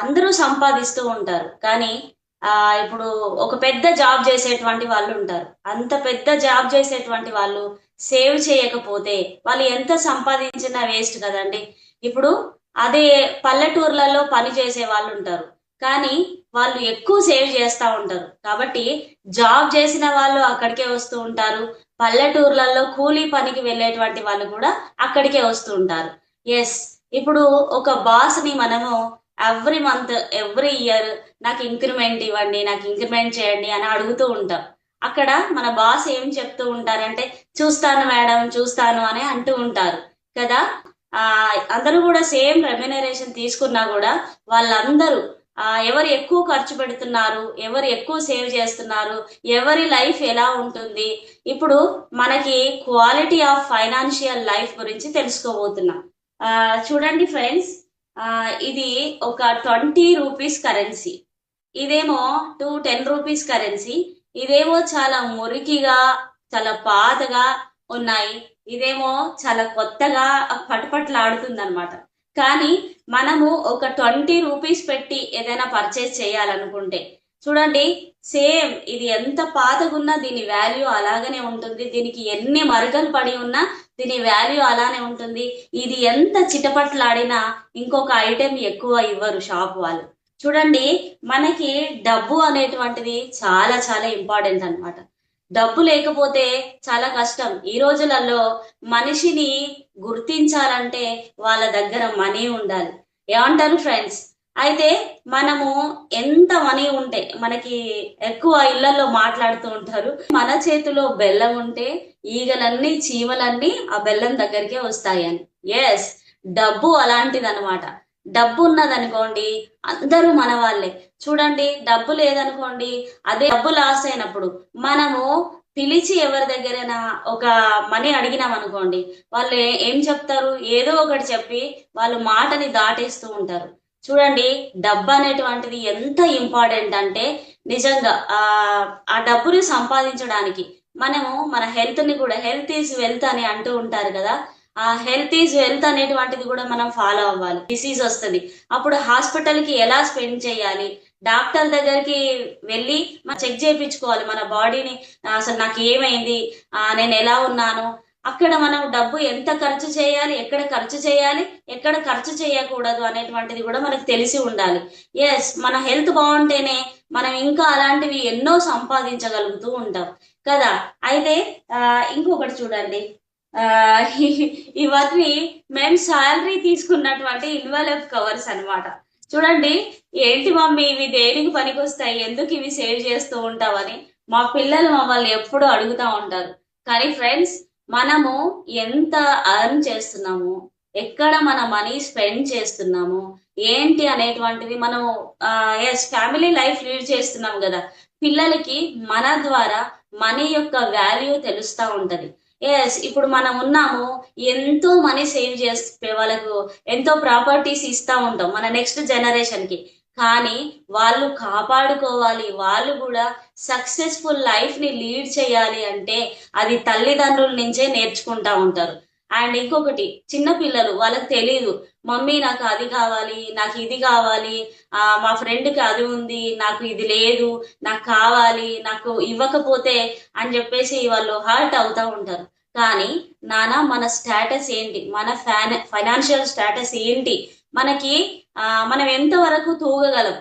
అందరూ సంపాదిస్తూ ఉంటారు. కానీ ఆ ఇప్పుడు ఒక పెద్ద జాబ్ చేసేటువంటి వాళ్ళు ఉంటారు. అంత పెద్ద జాబ్ చేసేటువంటి వాళ్ళు సేవ్ చేయకపోతే వాళ్ళు ఎంత సంపాదించినా వేస్ట్ కదండి. ఇప్పుడు అదే పల్లెటూర్లలో పని చేసే వాళ్ళు ఉంటారు. కానీ వాళ్ళు ఎక్కువ సేవ్ చేస్తూ ఉంటారు. కాబట్టి జాబ్ చేసిన వాళ్ళు అక్కడికే వస్తూ ఉంటారు. పల్లెటూర్లలో కూలీ పనికి వెళ్ళేటువంటి వాళ్ళు కూడా అక్కడికే వస్తూ ఉంటారు. ఎస్ ఇప్పుడు ఒక బాస్ని మనము ఎవ్రీ మంత్ ఎవ్రీ ఇయర్ నాకు ఇంక్రిమెంట్ ఇవ్వండి నాకు ఇంక్రిమెంట్ చేయండి అని అడుగుతూ ఉంటాం. అక్కడ మన బాస్ ఏం చెప్తూ ఉంటారంటే చూస్తాను మేడం చూస్తాను అని అంటూ ఉంటారు. కదా? ఆ అందరూ కూడా సేమ్ రెమ్యునరేషన్ తీసుకున్నా కూడా వాళ్ళందరూ ఆ ఎవరు ఎక్కువ ఖర్చు పెడుతున్నారు ఎవరు ఎక్కువ సేవ్ చేస్తున్నారు ఎవరి లైఫ్ ఎలా ఉంటుంది? ఇప్పుడు మనకి క్వాలిటీ ఆఫ్ ఫైనాన్షియల్ లైఫ్ గురించి తెలుసుకోబోతున్నాం. చూడండి ఫ్రెండ్స్ ఇది ఒక ట్వంటీ రూపీస్ కరెన్సీ. ఇదేమో టూ టెన్ రూపీస్ కరెన్సీ. ఇదేమో చాలా మురికిగా చాలా పాతగా ఉన్నాయి. ఇదేమో చాలా కొత్తగా పటపట్లాడుతుంది అనమాట కానీ మనము ఒక ట్వంటీ రూపీస్ పెట్టి ఏదైనా పర్చేస్ చేయాలనుకుంటే చూడండి సేమ్ ఇది ఎంత పాతగున్నా దీని వాల్యూ అలాగనే ఉంటుంది. దీనికి ఎన్ని మరకలు పడి ఉన్నా దీని వాల్యూ అలానే ఉంటుంది. ఇది ఎంత చిటపట్లాడినా ఇంకొక ఐటెం ఎక్కువ ఇవ్వరు షాప్ వాళ్ళు. చూడండి మనకి డబ్బు అనేటువంటిది చాలా చాలా ఇంపార్టెంట్ అన్నమాట. డబ్బు లేకపోతే చాలా కష్టం. ఈ రోజులలో మనిషిని గుర్తించాలంటే వాళ్ళ దగ్గర మనీ ఉండాలి. ఏమంటారు ఫ్రెండ్స్? అయితే మనము ఎంత మనీ ఉంటే మనకి ఎక్కువ ఇళ్ళలో మాట్లాడుతూ ఉంటారు. మన చేతిలో బెల్లం ఉంటే ఈగలన్నీ చీమలన్నీ ఆ బెల్లం దగ్గరికే వస్తాయి అని ఎస్ డబ్బు అలాంటిది అనమాట డబ్బు ఉన్నదనుకోండి అందరూ మన వాళ్ళే చూడండి డబ్బు లేదనుకోండి అదే డబ్బు లాస్ అయినప్పుడు మనము పిలిచి ఎవరి దగ్గరైనా ఒక మనీ అడిగినాం అనుకోండి వాళ్ళు ఏం చెప్తారు? ఏదో ఒకటి చెప్పి వాళ్ళు మాటని దాటేస్తూ ఉంటారు. చూడండి డబ్బు అనేటువంటిది ఎంత ఇంపార్టెంట్ అంటే నిజంగా ఆ ఆ డబ్బుని సంపాదించడానికి. మనము మన హెల్త్ని కూడా హెల్త్ ఈజ్ వెల్త్ అని అంటూ ఉంటారు కదా ఆ హెల్త్ ఈజ్ వెల్త్ అనేటువంటిది కూడా మనం ఫాలో అవ్వాలి. డిసీజ్ వస్తుంది. అప్పుడు హాస్పిటల్కి ఎలా స్పెండ్ చేయాలి? డాక్టర్ దగ్గరికి వెళ్ళి మనం చెక్ చేయించుకోవాలి మన బాడీని. అసలు నాకు ఏమైంది? నేను ఎలా ఉన్నాను? అక్కడ మనం డబ్బు ఎంత ఖర్చు చేయాలి ఎక్కడ ఖర్చు చేయాలి ఎక్కడ ఖర్చు చేయకూడదు అనేటువంటిది కూడా మనకు తెలిసి ఉండాలి. ఎస్ మన హెల్త్ బాగుంటేనే మనం ఇంకా అలాంటివి ఎన్నో సంపాదించగలుగుతూ ఉంటాం. కదా? అయితే ఇంకొకటి చూడండి. ఇవన్నీ మేము శాలరీ తీసుకున్నటువంటి ఇన్వాల్వ్ కవర్స్ అన్నమాట. చూడండి ఏంటి మమ్మీ ఇవి దేనికి పనికొస్తాయి ఎందుకు ఇవి సేవ్ చేస్తూ ఉంటావని మా పిల్లలు మమ్మల్ని ఎప్పుడూ అడుగుతా ఉంటారు. కానీ ఫ్రెండ్స్ మనము ఎంత అర్న్ చేస్తున్నాము? ఎక్కడ మన మనీ స్పెండ్ చేస్తున్నాము? ఏంటి అనేటువంటిది మనం ఎస్ ఫ్యామిలీ లైఫ్ లీడ్ చేస్తున్నాం కదా. పిల్లలకి మన ద్వారా మనీ యొక్క వాల్యూ తెలుస్తూ ఉంటది. ఎస్ ఇప్పుడు మనం ఉన్నాము ఎంతో మనీ సేవ్ చేస్తే వాళ్ళకు ఎంతో ప్రాపర్టీస్ ఇస్తా ఉంటాం మన నెక్స్ట్ జనరేషన్కి కానీ వాళ్ళు కాపాడుకోవాలి. వాళ్ళు కూడా సక్సెస్ఫుల్ లైఫ్ని లీడ్ చేయాలి అంటే అది తల్లిదండ్రుల నుంచే నేర్చుకుంటా ఉంటారు. అండ్ ఇంకొకటి చిన్న పిల్లలు వాళ్ళకి తెలియదు మమ్మీ నాకు అది కావాలి నాకు ఇది కావాలి. మా ఫ్రెండ్కి అది ఉంది నాకు ఇది లేదు నాకు కావాలి నాకు ఇవ్వకపోతే అని చెప్పేసి వాళ్ళు హర్ట్ అవుతా ఉంటారు. కానీ నానా మన స్టేటస్ ఏంటి? మన ఫైనా ఫైనాన్షియల్ స్టేటస్ ఏంటి? మనకి ఆ మనం ఎంతవరకు తూగగలం?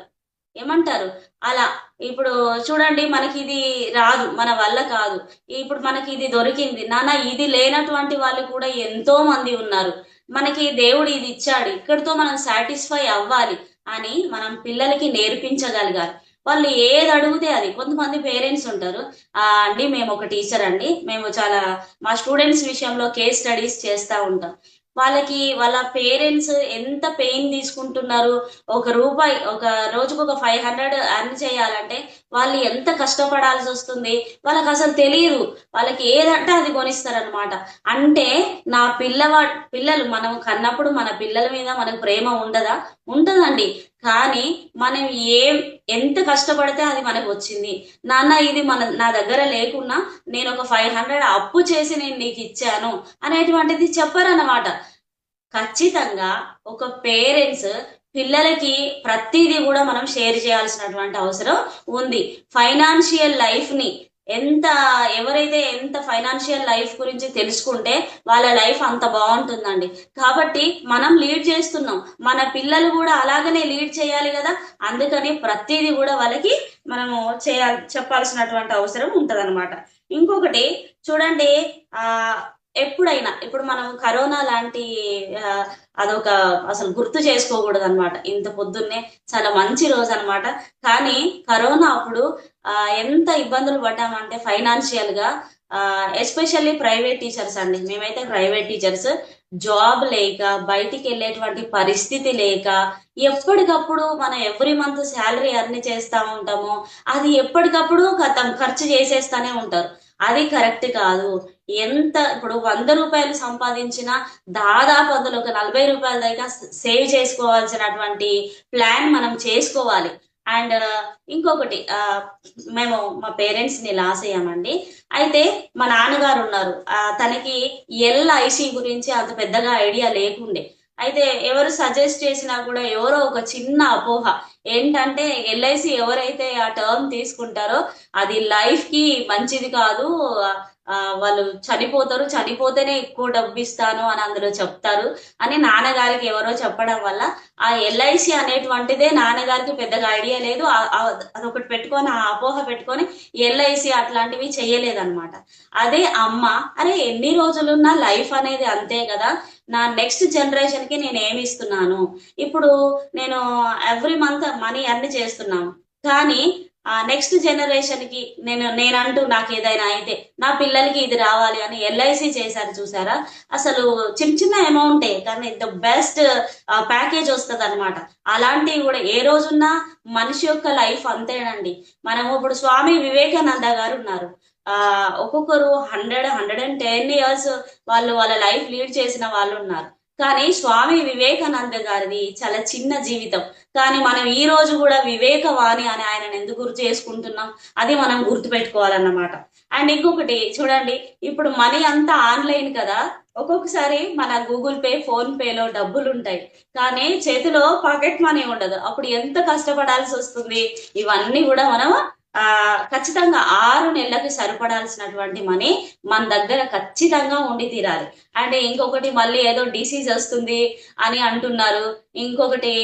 ఏమంటారు? అలా. ఇప్పుడు చూడండి మనకి ఇది రాదు మన వల్ల కాదు. ఇప్పుడు మనకి ఇది దొరికింది. నాన్న ఇది లేనటువంటి వాళ్ళు కూడా ఎంతో మంది ఉన్నారు. మనకి దేవుడు ఇది ఇచ్చాడు. ఇక్కడితో మనం సాటిస్ఫై అవ్వాలి అని మనం పిల్లలకి నేర్పించగలగాలి. వాళ్ళు ఏది అడిగితే అది. కొంతమంది పేరెంట్స్ ఉంటారు. ఆ అండి మేము ఒక టీచర్ అండి. మేము చాలా మా స్టూడెంట్స్ విషయంలో కేస్ స్టడీస్ చేస్తూ ఉంటాం. వాళ్ళకి వాళ్ళ పేరెంట్స్ ఎంత పెయిన్ తీసుకుంటున్నారు? ఒక రూపాయి ఒక రోజుకు ఒక ఫైవ్ హండ్రెడ్ అర్న్ చేయాలంటే వాళ్ళు ఎంత కష్టపడాల్సి వస్తుంది? వాళ్ళకి అసలు తెలియదు వాళ్ళకి ఏదంటే అది కొనిస్తారనమాట అంటే నా పిల్లవా పిల్లలు మనం కన్నప్పుడు మన పిల్లల మీద మనకు ప్రేమ ఉండదా? ఉంటుందండి కానీ మనం ఏం ఎంత కష్టపడితే అది మనకు వచ్చింది. నాన్న ఇది మన నా దగ్గర లేకున్నా నేను ఒక ఫైవ్ హండ్రెడ్ అప్పు చేసి నేను నీకు ఇచ్చాను అనేటువంటిది చెప్పరన్నమాట. ఖచ్చితంగా ఒక పేరెంట్స్ పిల్లలకి ప్రతిదీ కూడా మనం షేర్ చేయాల్సినటువంటి అవసరం ఉంది. ఫైనాన్షియల్ లైఫ్ని ఎంత ఎవరైతే ఎంత ఫైనాన్షియల్ లైఫ్ గురించి తెలుసుకుంటే వాళ్ళ లైఫ్ అంత బాగుంటుందండి. కాబట్టి మనం లీడ్ చేస్తున్నాం. మన పిల్లలు కూడా అలాగనే లీడ్ చేయాలి కదా. అందుకని ప్రతిదీ కూడా వాళ్ళకి మనము చేయాలి చెప్పాల్సినటువంటి అవసరం ఉంటదన్నమాట. ఇంకొకటి చూడండి ఆ ఎప్పుడైనా ఇప్పుడు మనం కరోనా లాంటి అదొక అసలు గుర్తు చేసుకోకూడదు అనమాట ఇంత పొద్దున్నే చాలా మంచి రోజు అనమాట కానీ కరోనా అప్పుడు ఎంత ఇబ్బందులు పడ్డామంటే ఫైనాన్షియల్గా ఎస్పెషల్లీ ప్రైవేట్ టీచర్స్ అండి. మేమైతే ప్రైవేట్ టీచర్స్. జాబ్ లేక బయటికి వెళ్ళేటువంటి పరిస్థితి లేక ఎప్పటికప్పుడు మనం ఎవ్రీ మంత్ శాలరీ అర్న్ చేస్తా ఉంటాము. అది ఎప్పటికప్పుడు ఖర్చు చేసేస్తానే ఉంటారు. అది కరెక్ట్ కాదు. ఎంత ఇప్పుడు వంద రూపాయలు సంపాదించినా దాదాపు అందులో ఒక నలభై రూపాయల దాకా సేవ్ చేసుకోవాల్సినటువంటి ప్లాన్ మనం చేసుకోవాలి. అండ్ ఇంకొకటి మేము మా పేరెంట్స్ని లాస్ అయ్యామండి అయితే మా నాన్నగారు ఉన్నారు. తనకి ఎల్ఐసి గురించి అంత పెద్దగా ఐడియా లేకుండే. అయితే ఎవరు సజెస్ట్ చేసినా కూడా ఎవరో ఒక చిన్న అపోహ. ఏంటంటే ఎల్ఐసి ఎవరైతే ఆ టర్మ్ తీసుకుంటారో అది లైఫ్కి మంచిది కాదు వాళ్ళు చనిపోతారు చనిపోతేనే ఎక్కువ డబ్బు ఇస్తాను అని అందులో చెప్తారు. అని నాన్నగారికి ఎవరో చెప్పడం వల్ల ఆ ఎల్ఐసి అనేటువంటిదే నాన్నగారికి పెద్దగా ఐడియా లేదు. అదొకటి పెట్టుకొని ఆ అపోహ పెట్టుకొని ఎల్ఐసి అట్లాంటివి చేయలేదన్నమాట. అదే అమ్మ అరే ఎన్ని రోజులున్నా లైఫ్ అనేది అంతే కదా. నా నెక్స్ట్ జనరేషన్కి నేను ఏమి ఇస్తున్నాను? ఇప్పుడు నేను ఎవ్రీ మంత్ మనీ అన్ని చేస్తున్నాను కానీ ఆ నెక్స్ట్ జనరేషన్కి నేను నేనంటూ నాకు ఏదైనా అయితే నా పిల్లలకి ఇది రావాలి అని ఎల్ఐసి చేశారు చూసారా? అసలు చిన్న చిన్న అమౌంటే కానీ ద బెస్ట్ ప్యాకేజ్ వస్తుంది అనమాట అలాంటివి కూడా ఏ రోజున్నా మనిషి యొక్క లైఫ్ అంతేనండి. మనం ఇప్పుడు స్వామి వివేకానంద గారు ఉన్నారు. ఆ ఒక్కొక్కరు hundred hundred and ten years వాళ్ళు వాళ్ళ లైఫ్ లీడ్ చేసిన వాళ్ళు ఉన్నారు. కానీ స్వామి వివేకానంద గారిది చాలా చిన్న జీవితం. కానీ మనం ఈ రోజు కూడా వివేకవాణి అని ఆయన ఎందుకు గుర్తు చేసుకుంటున్నాం? అది మనం గుర్తు పెట్టుకోవాలన్నమాట అండ్ ఇంకొకటి చూడండి ఇప్పుడు మనీ అంతా ఆన్లైన్ కదా. ఒక్కొక్కసారి మన గూగుల్ పే ఫోన్ పేలో డబ్బులు ఉంటాయి కానీ చేతిలో పాకెట్ మనీ ఉండదు. అప్పుడు ఎంత కష్టపడాల్సి వస్తుంది? ఇవన్నీ కూడా మనం ఆ ఖచ్చితంగా ఆరు నెలలకు సరిపడాల్సినటువంటి మనీ మన దగ్గర ఖచ్చితంగా ఉండి తీరాలి. అండ్ ఇంకొకటి మళ్ళీ ఏదో డిసీజ్ వస్తుంది అని అంటున్నారు. ఇంకొకటి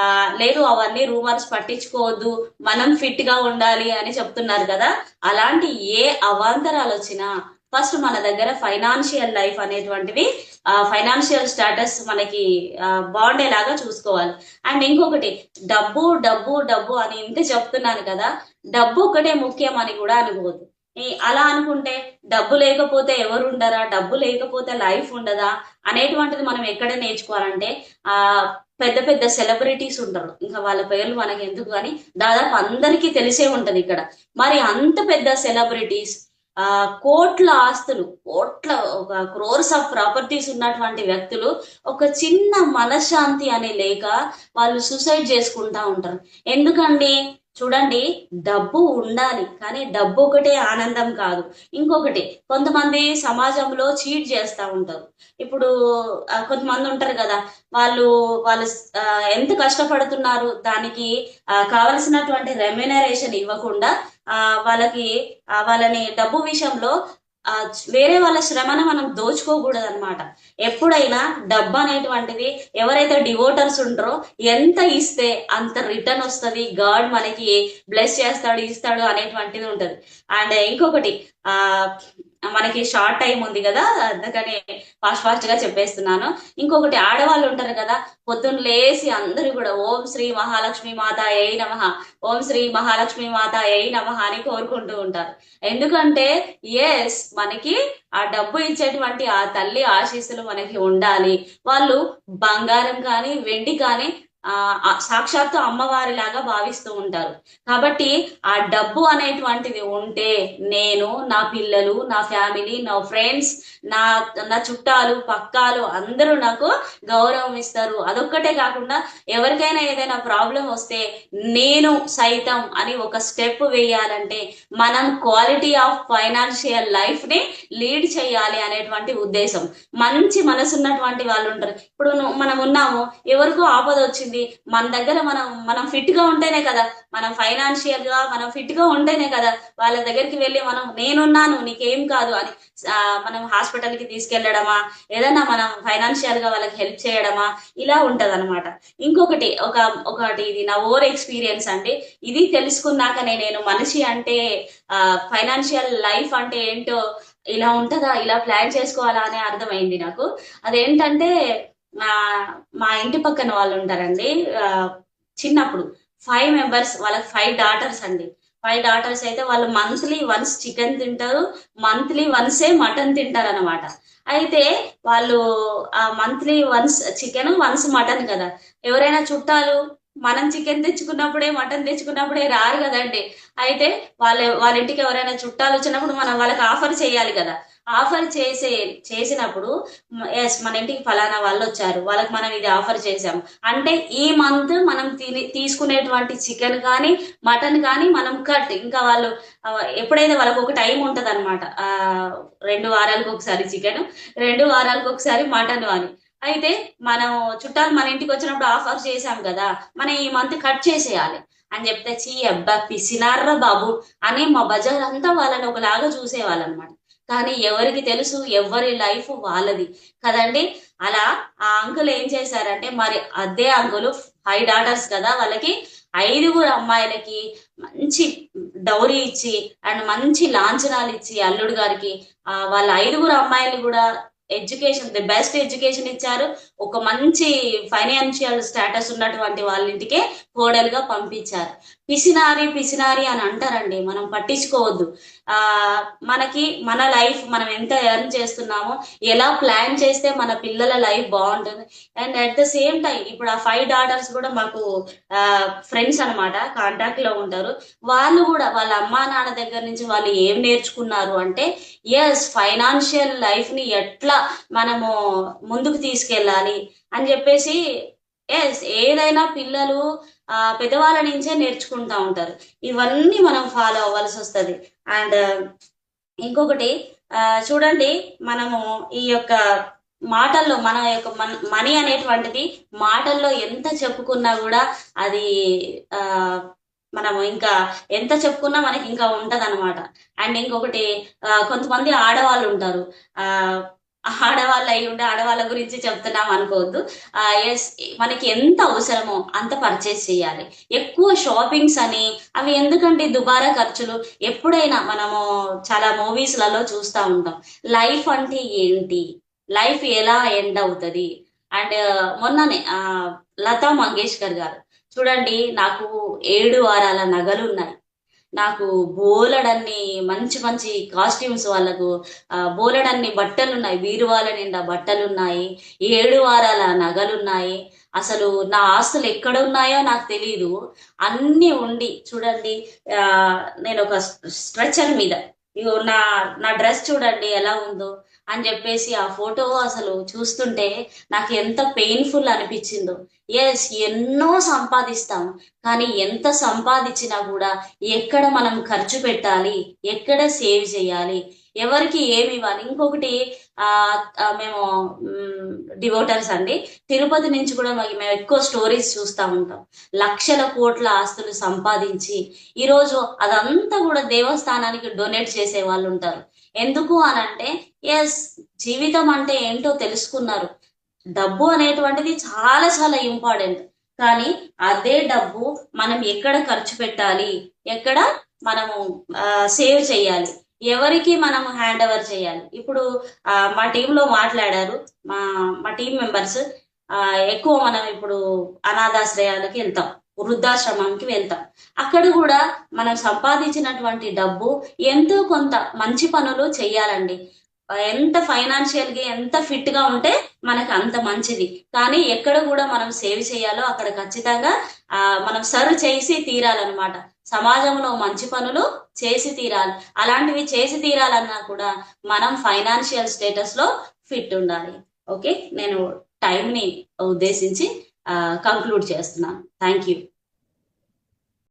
ఆ లేదు అవన్నీ రూమర్స్ పట్టించుకోవద్దు మనం ఫిట్గా ఉండాలి అని చెప్తున్నారు కదా. అలాంటి ఏ అవాంతరాలు వచ్చినా ఫస్ట్ మన దగ్గర ఫైనాన్షియల్ లైఫ్ అనేటువంటివి ఫైనాన్షియల్ స్టేటస్ మనకి బాగుండేలాగా చూసుకోవాలి. అండ్ ఇంకొకటి డబ్బు డబ్బు డబ్బు అని ఇంత చెప్తున్నాను కదా. డబ్బు ఒకటే ముఖ్యం అని కూడా అనుకోవద్దు. అలా అనుకుంటే డబ్బు లేకపోతే ఎవరు ఉండరా డబ్బు లేకపోతే లైఫ్ ఉండదా? అనేటువంటిది మనం ఎక్కడ నేర్చుకోవాలంటే ఆ పెద్ద పెద్ద సెలబ్రిటీస్ ఉంటారు. ఇంకా వాళ్ళ పేర్లు మనకి ఎందుకు కానీ దాదాపు అందరికీ తెలిసే ఉంటది ఇక్కడ. మరి అంత పెద్ద సెలబ్రిటీస్ ఆ కోట్ల ఆస్తులు కోట్ల ఒక క్రోర్స్ ఆఫ్ ప్రాపర్టీస్ ఉన్నటువంటి వ్యక్తులు ఒక చిన్న మనశ్శాంతి అనే లేక వాళ్ళు సూసైడ్ చేసుకుంటా ఉంటారు. ఎందుకండి? చూడండి డబ్బు ఉండాలి కానీ డబ్బు ఒకటే ఆనందం కాదు. ఇంకొకటి కొంతమంది సమాజంలో చీట్ చేస్తూ ఉంటారు. ఇప్పుడు కొంతమంది ఉంటారు కదా వాళ్ళు వాళ్ళు ఎంత కష్టపడుతున్నారు దానికి కావలసినటువంటి రెమ్యునరేషన్ ఇవ్వకుండా ఆ వాళ్ళకి వాళ్ళని డబ్బు విషయంలో వేరే వాళ్ళ శ్రమను మనం దోచుకోకూడదు అనమాట ఎప్పుడైనా డబ్బు అనేటువంటిది ఎవరైతే డివోటర్స్ ఉంటారో ఎంత ఇస్తే అంత రిటర్న్ వస్తుంది. గాడ్ మనకి బ్లెస్ చేస్తాడు ఇస్తాడు అనేటువంటిది ఉంటది. అండ్ ఇంకొకటి ఆ మనకి షార్ట్ టైం ఉంది కదా అందుకని ఫాస్ట్ ఫాస్ట్గా చెప్పేస్తున్నాను. ఇంకొకటి ఆడవాళ్ళు ఉంటారు కదా పొద్దున్న లేసి అందరూ కూడా ఓం శ్రీ మహాలక్ష్మి మాత ఏ నమ ఓం శ్రీ మహాలక్ష్మి మాత ఏ నమ అని కోరుకుంటూ ఉంటారు. ఎందుకంటే ఎస్ మనకి ఆ డబ్బు ఇచ్చేటువంటి ఆ తల్లి ఆశీస్సులు మనకి ఉండాలి. వాళ్ళు బంగారం కానీ వెండి కానీ సాక్షాత్తు అమ్మవారి లాగా భావిస్తూ ఉంటారు. కాబట్టి ఆ డబ్బు అనేటువంటిది ఉంటే నేను నా పిల్లలు నా ఫ్యామిలీ నా ఫ్రెండ్స్ నా నా చుట్టాలు పక్కాలు అందరూ నాకు గౌరవం ఇస్తారు. అదొక్కటే కాకుండా ఎవరికైనా ఏదైనా ప్రాబ్లం వస్తే నేను సైతం అని ఒక స్టెప్ వేయాలంటే మనం క్వాలిటీ ఆఫ్ ఫైనాన్షియల్ లైఫ్ని లీడ్ చేయాలి అనేటువంటి ఉద్దేశం. మంచి మనసున్నటువంటి వాళ్ళు ఉంటారు. ఇప్పుడు మనం ఉన్నాము ఎవరికో ఆపద వచ్చింది వచ్చింది మన దగ్గర మనం మనం ఫిట్గా ఉంటేనే కదా మనం ఫైనాన్షియల్గా మనం ఫిట్గా ఉంటేనే కదా వాళ్ళ దగ్గరికి వెళ్ళి మనం నేనున్నాను నీకేం కాదు అని మనం హాస్పిటల్కి తీసుకెళ్ళడమా ఏదైనా మనం ఫైనాన్షియల్గా వాళ్ళకి హెల్ప్ చేయడమా? ఇలా ఉంటది అనమాట ఇంకొకటి ఒక ఒకటి ఇది నా ఓవర్ ఎక్స్పీరియన్స్ అంటే ఇది తెలుసుకున్నాకనే నేను మనిషి అంటే ఫైనాన్షియల్ లైఫ్ అంటే ఏంటో ఇలా ఉంటదా? ఇలా ప్లాన్ చేసుకోవాలా అనే అర్థమైంది నాకు. అదేంటంటే మా మా ఇంటి పక్కన వాళ్ళు ఉంటారండి. చిన్నప్పుడు ఫైవ్ మెంబర్స్ వాళ్ళకి ఫైవ్ డాటర్స్ అండి. ఫైవ్ డాటర్స్ అయితే వాళ్ళు మంత్లీ వన్స్ చికెన్ తింటారు మంత్లీ వన్సే మటన్ తింటారు అనమాట అయితే వాళ్ళు ఆ monthly once chicken once mutton కదా. ఎవరైనా చుట్టాలు మనం చికెన్ తెచ్చుకున్నప్పుడే మటన్ తెచ్చుకున్నప్పుడే రారు కదండి. అయితే వాళ్ళ వాళ్ళ ఇంటికి ఎవరైనా చుట్టాలు వచ్చినప్పుడు మనం వాళ్ళకి ఆఫర్ చేయాలి కదా. ఆఫర్ చేసే చేసినప్పుడు ఎస్ మన ఇంటికి ఫలానా వాళ్ళు వచ్చారు. వాళ్ళకి మనం ఇది ఆఫర్ చేసాం అంటే ఈ మంత్ మనం తిని తీసుకునేటువంటి చికెన్ కానీ మటన్ కానీ మనం కట్. ఇంకా వాళ్ళు ఎప్పుడైతే వాళ్ళకి ఒక టైం ఉంటుంది అనమాట రెండు వారాలకు ఒకసారి చికెన్ రెండు వారాలకు ఒకసారి మటన్ అని. అయితే మనం చుట్టాలు మన ఇంటికి వచ్చినప్పుడు ఆఫర్ చేసాం కదా మనం ఈ మంత్ కట్ చేసేయాలి. అని చెప్తే చీ అబ్బా పిసినార్రా బాబు అని మా బజార్ అంతా వాళ్ళని ఒకలాగా చూసేవాళ్ళనమాట కానీ ఎవరికి తెలుసు ఎవరి లైఫ్ వాళ్ళది. కదండి? అలా ఆ అంకుల్ ఏం చేశారంటే మరి అదే అంకుల్ ఫైవ్ డాటర్స్ కదా వాళ్ళకి ఐదుగురు అమ్మాయిలకి మంచి డౌరీ ఇచ్చి అండ్ మంచి లాంఛనాలు ఇచ్చి అల్లుడు గారికి ఆ వాళ్ళ ఐదుగురు అమ్మాయిలు కూడా ఎడ్యుకేషన్ ది బెస్ట్ ఎడ్యుకేషన్ ఇచ్చారు. ఒక మంచి ఫైనాన్షియల్ స్టేటస్ ఉన్నటువంటి వాళ్ళ ఇంటికే కోడలుగా పంపించారు. పిసినారి పిసినారి అని అంటారండి. మనం పట్టించుకోవద్దు. ఆ మనకి మన లైఫ్ మనం ఎంత ఎర్న్ చేస్తున్నామో ఎలా ప్లాన్ చేస్తే మన పిల్లల లైఫ్ బాగుంటుంది. And at the same time ఇప్పుడు ఆ ఫైవ్ డాటర్స్ కూడా మాకు ఫ్రెండ్స్ అన్నమాట కాంటాక్ట్లో ఉంటారు. వాళ్ళు కూడా వాళ్ళ అమ్మా నాన్న దగ్గర నుంచి వాళ్ళు ఏం నేర్చుకున్నారు అంటే ఎస్ ఫైనాన్షియల్ లైఫ్ని ఎట్లా మనము ముందుకు తీసుకెళ్ళాలి అని చెప్పేసి ఎస్ ఏదైనా పిల్లలు పెద్దవాళ్ళ నుంచే నేర్చుకుంటా ఉంటారు. ఇవన్నీ మనం ఫాలో అవ్వాల్సి వస్తుంది. అండ్ ఇంకొకటి ఆ, చూడండి మనము ఈ యొక్క మాటల్లో మన యొక్క మనీ అనేటువంటిది మాటల్లో ఎంత చెప్పుకున్నా కూడా అది ఆ మనము ఇంకా ఎంత చెప్పుకున్నా మనకి ఇంకా ఉంటదన్నమాట. అండ్ ఇంకొకటి కొంతమంది ఆడవాళ్ళు ఉంటారు. ఆ ఆడవాళ్ళు అయి ఉండే ఆడవాళ్ళ గురించి చెప్తున్నాం అనుకోవద్దు. ఎస్ మనకి ఎంత అవసరమో అంత పర్చేస్ చేయాలి. ఎక్కువ షాపింగ్స్ అని అవి ఎందుకంటే దుబారా ఖర్చులు? ఎప్పుడైనా మనము చాలా మూవీస్లలో చూస్తూ ఉంటాం. లైఫ్ అంటే ఏంటి? లైఫ్ ఎలా ఎండ్ అవుతుంది? అండ్ మొన్ననే ఆ, లతా మంగేష్కర్ గారు. చూడండి నాకు ఏడు వారాల నగలు ఉన్నాయి. నాకు బోలెడన్ని మంచి మంచి కాస్ట్యూమ్స్ వాళ్ళకు బోలెడన్ని బట్టలు ఉన్నాయి బీరువాల నిండా బట్టలు ఉన్నాయి ఏడు వారాల నగలు ఉన్నాయి అసలు నా ఆస్తులు ఎక్కడ ఉన్నాయో నాకు తెలియదు అన్ని ఉండి చూడండి నేను ఒక స్ట్రెచర్ మీద. ఇగో నా నా డ్రెస్ చూడండి ఎలా ఉందో. అని చెప్పేసి ఆ ఫోటో అసలు చూస్తుంటే నాకు ఎంత పెయిన్ఫుల్ అనిపించిందో. ఎస్ ఎన్నో సంపాదిస్తాం కానీ ఎంత సంపాదించినా కూడా ఎక్కడ మనం ఖర్చు పెట్టాలి ఎక్కడ సేవ్ చేయాలి ఎవరికి ఏమి ఇవ్వాలి? ఇంకొకటి ఆ మేము డివోటర్స్ అండి తిరుపతి నుంచి కూడా మాకు మేము ఎక్కువ స్టోరీస్ చూస్తూ ఉంటాం. లక్షల కోట్ల ఆస్తులు సంపాదించి ఈరోజు అదంతా కూడా దేవస్థానానికి డొనేట్ చేసే వాళ్ళు ఉంటారు. ఎందుకు అనంటే ఎస్ జీవితం అంటే ఏంటో తెలుసుకున్నారు. డబ్బు అనేటువంటిది చాలా చాలా ఇంపార్టెంట్ కానీ అదే డబ్బు మనం ఎక్కడ ఖర్చు పెట్టాలి? ఎక్కడ మనము సేవ్ చేయాలి? ఎవరికి మనం హ్యాండ్ ఓవర్ చేయాలి? ఇప్పుడు మా టీంలో మాట్లాడారు మా మా టీం మెంబర్స్ ఎక్కువ మనం ఇప్పుడు అనాథాశ్రయాలకు వెళ్తాం వృద్ధాశ్రమంకి వెళ్తాం. అక్కడ కూడా మనం సంపాదించినటువంటి డబ్బు ఎంతో కొంత మంచి పనులు చెయ్యాలండి ఎంత ఫైనాన్షియల్గా ఎంత ఫిట్గా ఉంటే మనకు అంత మంచిది. కానీ ఎక్కడ కూడా మనం సేవ్ చేయాలో అక్కడ ఖచ్చితంగా ఆ మనం సర్వ్ చేసి తీరాలన్నమాట. సమాజంలో మంచి పనులు చేసి తీరాలి. అలాంటివి చేసి తీరాలన్నా కూడా మనం ఫైనాన్షియల్ స్టేటస్లో ఫిట్ ఉండాలి. ఓకే? నేను టైం ని ఉద్దేశించి కంక్లూడ్ చేస్తున్నాను. Thank you.